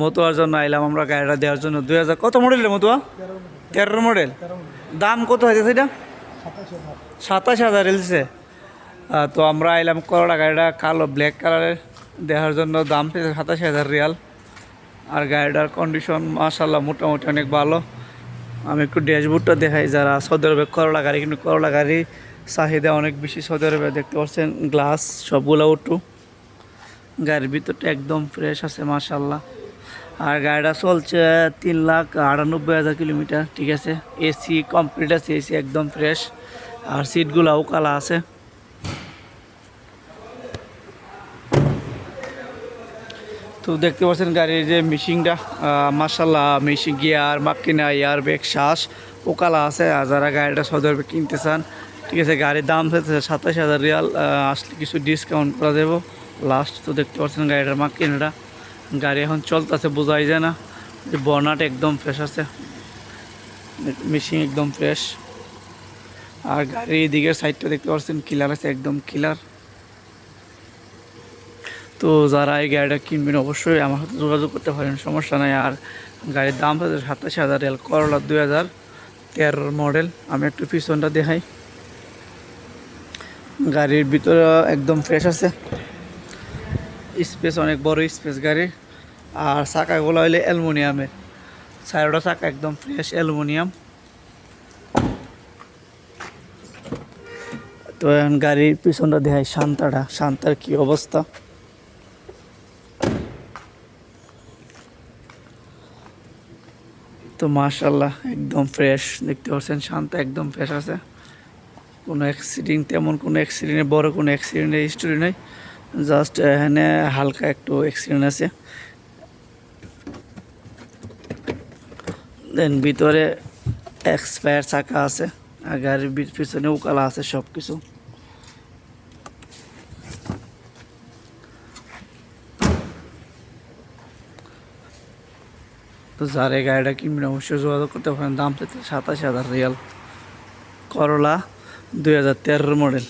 মতুয়ার জন্য আইলাম আমরা গাড়িটা দেওয়ার জন্য। দুই হাজার কত মডেলের মতুয়া? তেরো মডেল দাম কত হয়েছে সেটা সাতাশ হাজার এলছে। তো আমরা আইলাম করোনা গাড়িটা কালো ব্ল্যাক কালারের দেওয়ার জন্য দাম পেয়েছে সাতাশ হাজার রিয়াল। আর গাড়িটার কন্ডিশন মাশাল্লাহ মোটামুটি অনেক ভালো। আমি একটু ড্যাশবোর্ডটা দেখাই, যারা সৌদি আরবে করোলা গাড়ি কিন্তু করোলা গাড়ি চাহিদা অনেক বেশি সৌদি আরবে। দেখতে পাচ্ছেন গ্লাস সবগুলো উঠু। গাড়ির ভিতরটা একদম ফ্রেশ আছে মাশাল্লাহ আর গাড়িটা চলছে তিন লাখ আটানব্বই হাজার কিলোমিটার, ঠিক আছে? এসি কমপ্লিট আছে এসি একদম ফ্রেশ আর সিটগুলোও কালা আছে। তো দেখতে পাচ্ছেন গাড়ির যে মিশিংটা মার্শাল্লাহ মিশিং গিয়ার মাকিনা এয়ার ব্যাগ শ্বাস ওকালা আছে। আর যারা গাড়িটা সদর কিনতে চান, ঠিক আছে, গাড়ির দাম হচ্ছে সাতাশ হাজার রিয়াল আসলে কিছু ডিসকাউন্ট করা দেবো লাস্ট তো দেখতে পাচ্ছেন গাড়িটার মাকিনাটা গাড়ি এখন চলতেছে, বোঝাই যায় না। বর্নাট একদম ফ্রেশ আছে। মিশিং একদম ফ্রেশ আর গাড়ির এদিকের সাইডটা দেখতে পাচ্ছেন কিলার আছে, একদম কিলার তো যারা এই গাড়িটা কিনবেন, অবশ্যই আমার সাথে যোগাযোগ করতে পারেন, সমস্যা নাই। আর গাড়ির দাম হচ্ছে সাতাশ হাজার রেল করলা দুই হাজার, তেরোর মডেল আমি একটু পিছনটা দেখাই। গাড়ির ভিতরে একদম ফ্রেশ আছে। স্পেস অনেক বড় স্পেস গাড়ি। আর চাকাগুলো হইলে অ্যালুমিনিয়ামের। চারোটা চাকা একদম ফ্রেশ অ্যালুমিনিয়াম। তো এখন গাড়ির পিছনটা দেখাই শান্তাটা। শান্তার কি অবস্থা? তো মাশাল্লাহ একদম ফ্রেশ দেখতে পাচ্ছেন, শান্ত একদম ফ্রেশ আছে। কোনো অ্যাক্সিডেন্ট তেমন কোনো অ্যাক্সিডেন্ট বড় কোনো অ্যাক্সিডেন্টের হিস্টোরি নেই। জাস্ট এখানে হালকা একটু অ্যাক্সিডেন্ট আছে। দেন ভিতরে এক্সপায়ার চাকা আছে, আর গাড়ির পিছনে উকালা আছে সব কিছু তো যার এই গাড়িটা কিনবেন, অবশ্যই যোগাযোগ করতে পারেন। দাম পেতে সাতাশ হাজার রিয়াল। করলা দুই হাজার তেরোর মডেল